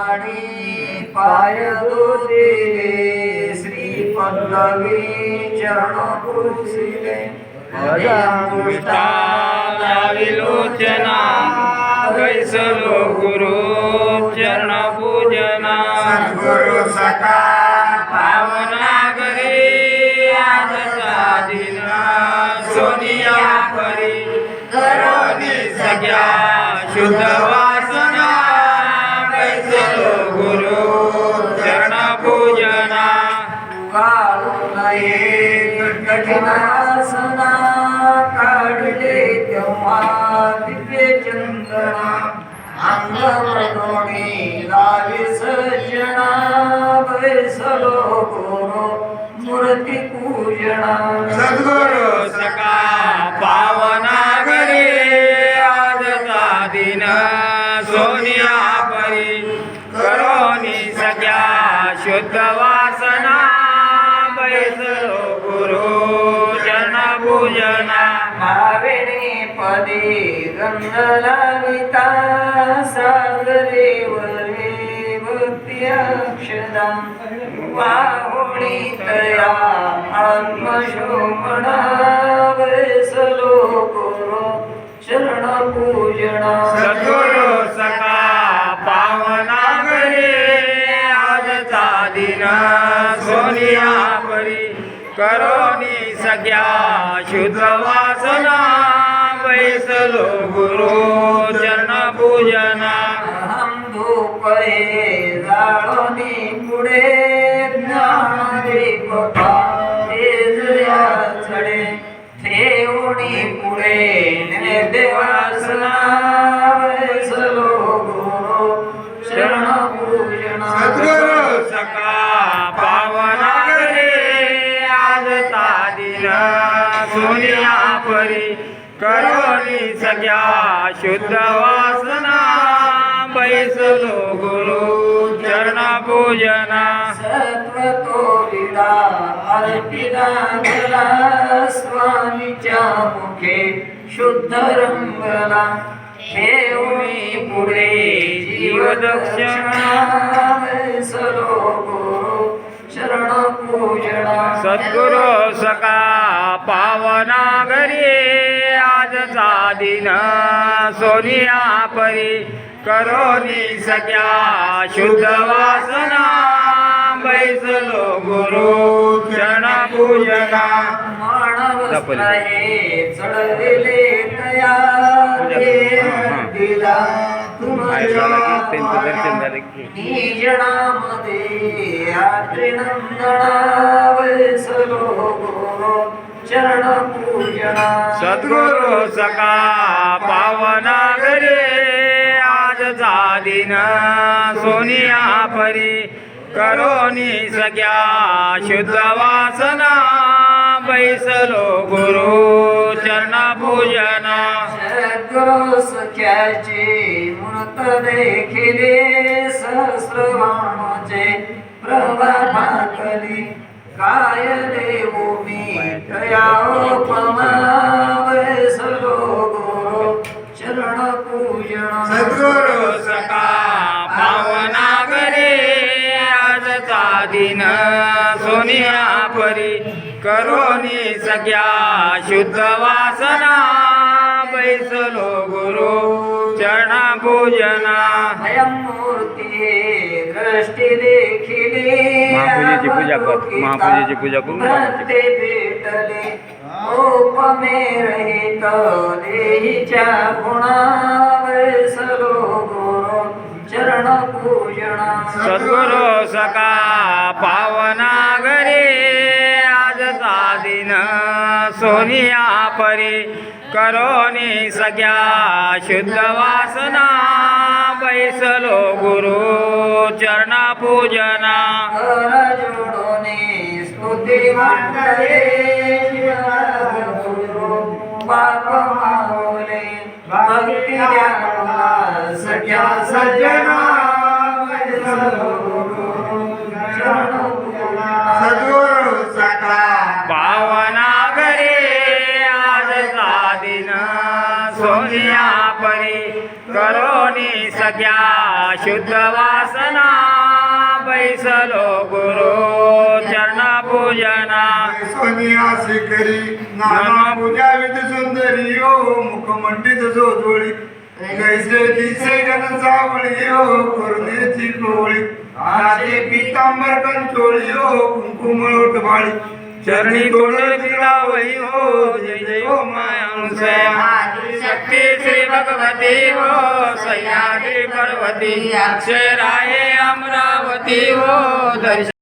आणि पाय श्री पल्लवी चरण पुरुषिले दृष्टा विलोचना कैसलो गुरु चरण पूजना सद्गुरु सका कठिनासना काढले तेव्हा दिव्य चंदना. अंगवडोणी लावी सजना बैसलो गुरु मूर्ती पूजना. सद्गुरु सका पावना घरी आजचा दिन सोनिया परी. करोनी सगळ्या शुद्ध वासना बैसलो गुरु. पूजना भाविणी पदे गंध लाविता सागरे वरे भक्ती अक्षदा वाहुणी तया आत्मशोभना वैसलो गुरु चरण पूजना सद्गुरु सका पावना घरी आजचा दिन सोनिया परी करोनी सख्या शुद्ध वासना बैसलो गुरु जन पूजना अहं धूपये जाळोनी पुढे ज्ञानदीप चढे ठेवणी पुढे देवासना दिन सोनिया परी करोली सगळ्या शुद्ध वासना बैसलो गुरु चरण पूजना. सत्वतो विडा अर्पिता स्वामीच्या मुखे शुद्ध रंगला. ठेवणी पुढे जीवदक्षिणा बैसलो गुरु. सद्गुरु सका पावना घरी. आजचा दिन सोनिया परी. करोनी सगळ्या शुद्ध वासना. बैसलो गुरु चरण पूजना मानव आहे चढविले तया दिला दर्शन झालं की सद्गुरु सका पावना घरी आजचा दिन सोनिया परी करोनी सगळ्या शुद्ध वासना बैसलो गुरु चरण पूजना सद्गुरु सख्याचे मूर्त देखिले सहस्रवाणाचे प्रभाकली काय देऊ मी तया उपमा वैसलो गुरु चरण पूजन. सद्गुरु सका भावना करे आजचा दिन. सोनिया परी करोनी सग्या शुद्ध वासना. बैसलो गुरु चरण पूजना अयं मूर्ती दृष्टी देखिले महापूजेची पूजा कर. महापूजेची पूजा करून भेटले उपमे रहित देहीच्या गुणा वैसलो गुरु चरण पूजना सद्गुरु सका पावना घरी आजचा दिन। सोनिया परी करोनी सग्या शुद्ध वासना बैसलो गुरु चरण पूजना। कर सज्जना करोनी सगळ्या शुद्ध वासना बैसलो गुरु चरणा पूजना। सोनिया शिकरी नाना पूजा विध सुंदरी ओ मुखमंडित जोजोळी। दिसे गण सावळी ओ करुणेची कोवळी आजे पितांबर कंचोळी ओ कुंकुम लोटवाळी चरणी तोंड लावई हो जय जय हो मायांसे ભક્તિ શ્રી ભગવતી વો સયાદ્રી પર્વતી અક્ષરાયે અમરાવતી વો દર્શન